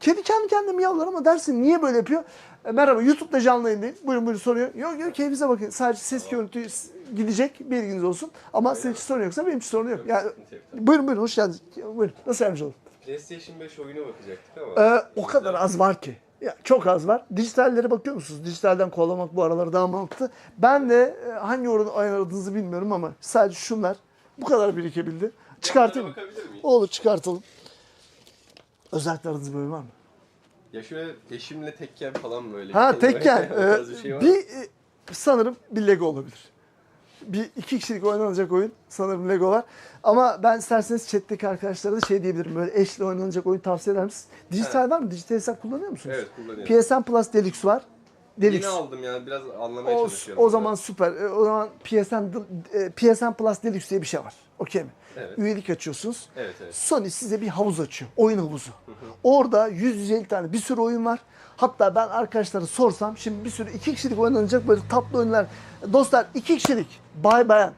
Kedi kendi kendine miyavlar ama dersin niye böyle yapıyor? E, merhaba YouTube'da canlı yayındayım. Buyurun buyurun soruyor. Yok yok keyfinize bakın. Sadece ses görüntü gidecek bilginiz olsun. Ama senin için sorun yoksa benim için sorun yok. Yani, buyurun buyurun hoş geldiniz. Buyurun nasıl yardımcı olayım? PlayStation 5 oyunu bakacaktık ama. Ee, o kadar az var ki. Ya, çok az var. Dijitallere bakıyor musunuz? Dijitalden kovalamak bu aralar daha mantıklı. Ben de e, hangi oranı ayarladığınızı bilmiyorum ama sadece şunlar bu kadar birikebildi. Çıkartayım? Olur çıkartalım. Özellikle aranızda böyle var mı? Ya şöyle eşimle tekken falan böyle. Ha tekken. Ee, bir şey bir e, sanırım bir Lego olabilir. Bir iki kişilik oynanacak oyun sanırım Lego var. Ama ben isterseniz chat'teki arkadaşlara da şey diyebilirim. Böyle eşle oynanacak oyun tavsiye eder misiniz? Dijital var mı? Dijital hesap kullanıyor musunuz? Evet kullanıyorum. PSN Plus Deluxe var. Yeni Deluxe. aldım yani biraz anlamaya O, çalışıyorum. o zaman süper. E, O zaman PSN, e, PSN Plus Deluxe diye bir şey var. Okey mi? Evet. Üyelik açıyorsunuz. Evet evet. Sony size bir havuz açıyor. Oyun havuzu. Orada 150 tane bir sürü oyun var. Hatta ben arkadaşlara sorsam şimdi bir sürü iki kişilik oynanacak böyle tatlı oyunlar. Dostlar iki kişilik bay bayan.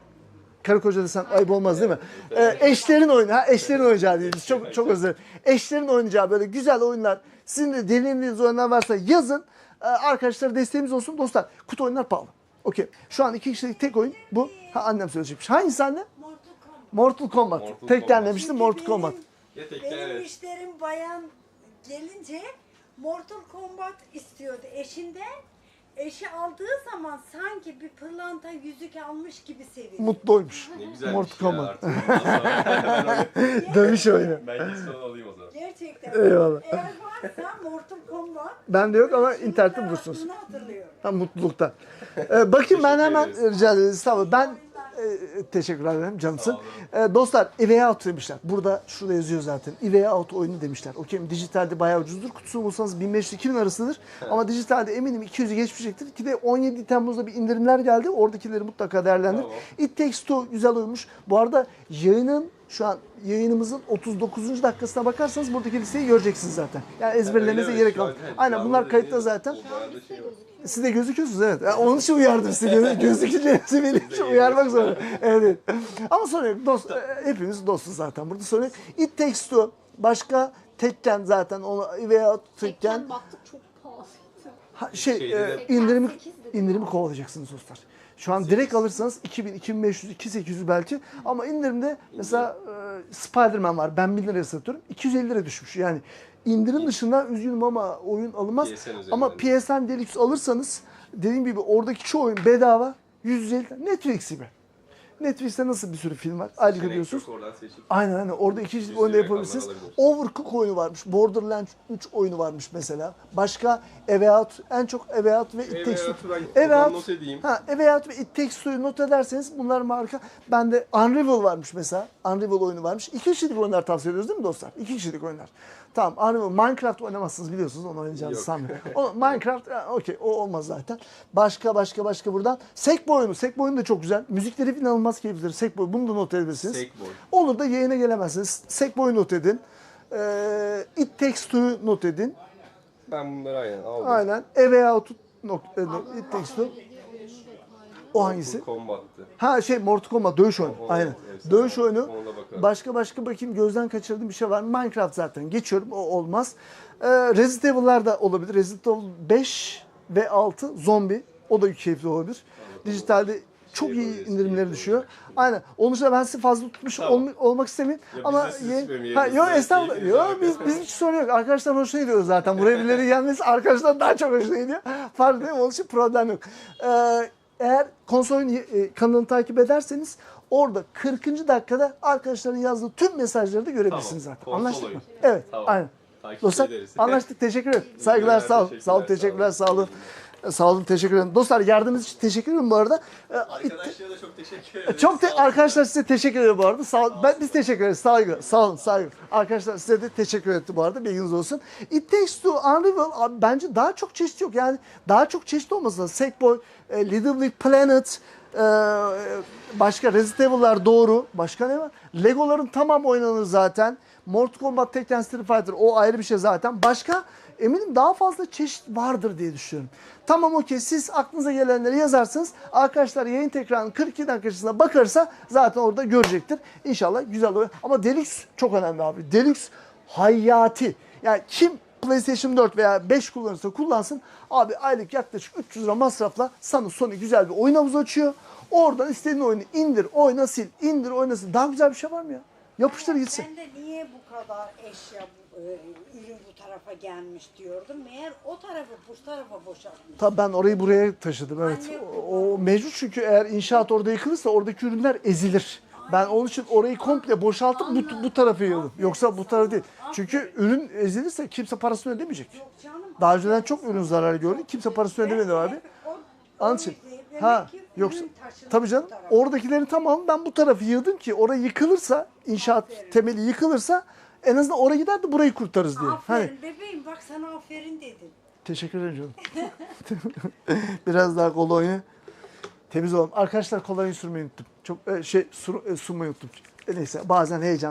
Karı koca desem ayıp olmaz değil mi? Ee, eşlerin oyunu, ha eşlerin oynayacağı değiliz. Çok çok özür dilerim. Eşlerin oynayacağı böyle güzel oyunlar. Sizin de deneyimlediğiniz oyunlar varsa yazın. Ee, arkadaşlara desteğimiz olsun. Dostlar kutu oyunlar pahalı. Okey. Şu an iki kişilik tek oyun bu. Ha annem söyleyecekmiş. Hangisi anne? Mortal. Mortal Kombat. Mortal Kombat. demiştim Mortal Kombat. Ya Benim evet. müşterim bayan gelince Mortal Kombat istiyordu eşinden. Eşi aldığı zaman sanki bir pırlanta yüzük almış gibi sevindi. Mutluymmuş. Ne güzelmiş Mortal ya Kombat. artık. Sonra Dövüş oyunu. Ben git sonra alayım o zaman. Gerçekten. Eyvallah. Eğer varsa Mortal Kombat. Bende yok ama internette ben bulursunuz. Bunu hatırlıyorum. Ha, mutlulukta. Ee, bakayım ben hemen ederiz. rica ederim. Sağ olun. Ben teşekkür ederim canımsın. Ee, dostlar EVA Out demişler. Burada şurada yazıyor zaten. EVA Out oyunu demişler. Okey? Dijitalde bayağı ucuzdur. Kutusunu bulsanız 1500-2000 arasıdır. Ama dijitalde eminim 200'ü geçmeyecektir. Ki de 17 Temmuz'da bir indirimler geldi. Oradakileri mutlaka değerlendir. Tamam. It Takes Two güzel oyunmuş. Bu arada yayının şu an yayınımızın 39. dakikasına bakarsanız buradaki listeyi göreceksiniz zaten. Yani ezberlemenize mi? gerek yok. evet, Aynen bunlar kayıtta zaten. şey. Siz de gözüküyorsunuz evet. Yani onun için uyardım sizi. Göz, gözükeceğinizi benim için uyarmak zorunda. Evet. Ama sorun yok. Dost, e, hepimiz dostuz zaten. Burada sorun yok. It Takes Two. Başka Tekken zaten. Onu veya Tekken. Tekken baktık çok. Ha, şey e, indirimi, Tekken 8 dedi. indirimi kovalayacaksınız dostlar. Şu an direkt alırsanız 2000, 2500, 2800 belki. Ama indirimde mesela e, Spider-Man var. Ben 1000 liraya satıyorum. 250 lira düşmüş. Yani indirim dışında üzgünüm ama oyun alınmaz. PSN. Ama PSN Deluxe alırsanız dediğim gibi oradaki çoğu oyun bedava. 150 lira. Netflix gibi. Netflix'te nasıl bir sürü film var? Oradan seçip. Aynen aynen. Orada iki Yüz oyunda yapabilirsiniz. Overcook oyunu varmış. Borderlands 3 oyunu varmış mesela. Başka Eve Out, en çok Eve Out ve It Takes Two. ben Eve Out, not edeyim. ha, Eve Out ve It Takes Two'yu not ederseniz bunlar marka. Bende Unravel varmış mesela. Unravel oyunu varmış. İki kişilik oyunlar tavsiye ediyoruz değil mi dostlar? İki kişilik oyunlar. Tamam Unravel, Minecraft oynamazsınız biliyorsunuz onu oynayacağınızı sanmıyorum. Minecraft okey o olmaz zaten. Başka başka başka buradan. Sekbo oyunu. Sekbo oyunu da çok güzel. Müzikleri inanılmaz keyiflidir. Sekbo bunu da not edebilirsiniz. Sackboy. Olur da yayına gelemezsiniz. Sekbo'yu not edin. Ee, It Takes Two'yu not edin. Ben bunları aynen aldım. Aynen. Eve Out'u not, e, not- It Takes Two. O hangisi? Kombat'tı. Ha şey Mortal Kombat dövüş oyunu. Onu- Aynen. evet, Dövüş oyunu. Başka başka bakayım gözden kaçırdığım bir şey var. Minecraft zaten geçiyorum. O olmaz. Ee, Resident Evil'lar da olabilir. Resident Evil 5 ve 6 zombi. O da keyifli olabilir. Dijitalde çok iyi indirimleri düşüyor. Aynen. Onun dışında ben sizi fazla tutmuş Tamam. olma- olmak. Ya biz Ama de sizi ye- tutmayalım, ha, yok estağfurullah. Keyfinize Yok biz bizim hiç sorun yok. Arkadaşlar hoşuna gidiyor zaten. Buraya birileri gelmesi arkadaşlar daha çok hoşuna gidiyor. Fark değil mi? Onun için problem yok. Ee, eğer konsolun e, kanalını takip ederseniz orada 40. dakikada arkadaşların yazdığı tüm mesajları da görebilirsiniz Tamam. zaten. Konsol Anlaştık mı? oyunu. Evet. Tamam. Aynen. Takip Dostlar ederiz. anlaştık. Teşekkür ederim. Saygılar sağ olun. Sağ olun. Teşekkürler. Sağ olun. Ee, Sağ olun. Teşekkür ederim. Dostlar yardımınız için teşekkür ederim bu arada. Ee, Arkadaşlara da çok teşekkür ederim. çok te- olun. arkadaşlar size teşekkür ederim bu arada. Sağ ol- ben biz teşekkür ederiz. Saygı. Sağ olun. Saygı. Arkadaşlar size de teşekkür etti bu arada. Bilginiz olsun. It Takes Two Unravel abi, bence daha çok çeşit yok. Yani daha çok çeşit olmasa da Sackboy, e, Little Big Planet, e, başka Resident Evil'lar doğru. Başka ne var? Legoların tamam oynanır zaten. Mortal Kombat, Tekken, Street Fighter o ayrı bir şey zaten. Başka eminim daha fazla çeşit vardır diye düşünüyorum. Tamam okey siz aklınıza gelenleri yazarsınız. Arkadaşlar yayın tekrarının 42 dakikasına bakarsa zaten orada görecektir. İnşallah güzel olur. Ama Deluxe çok önemli abi. Deluxe hayati. Yani kim PlayStation 4 veya 5 kullanırsa kullansın. Abi aylık yaklaşık 300 lira masrafla sana Sony güzel bir oyun havuzu açıyor. Oradan istediğin oyunu indir, oyna sil, indir, oyna sil. Daha güzel bir şey var mı ya? Yapıştır gitsin. Ben de kadar eşya, e, ürün bu tarafa gelmiş diyordum. Meğer o tarafı bu tarafa boşaltmış. Tabii ben orayı buraya taşıdım evet. Anne O, o mecbur çünkü eğer inşaat orada yıkılırsa oradaki ürünler ezilir. Ben onun için orayı komple boşaltıp bu, bu tarafı yığdım. Yoksa bu tarafı değil. Çünkü ürün ezilirse kimse parasını ödemeyecek. Daha önceden çok ürün zararı gördük. Kimse parasını ödemedi abi. Onun için. Ha yoksa tabii canım oradakilerin tamamı ben bu tarafı yığdım ki orayı yıkılırsa inşaat temeli yıkılırsa en azından oraya gider de burayı kurtarırız diye. Aferin Hani bebeğim bak sana aferin dedim. Teşekkür ederim canım. Biraz daha kolonya. Temiz olalım. Arkadaşlar kolonya sürmeyi unuttum. Çok e, şey sur, e, sunmayı unuttum. E, neyse bazen heyecan.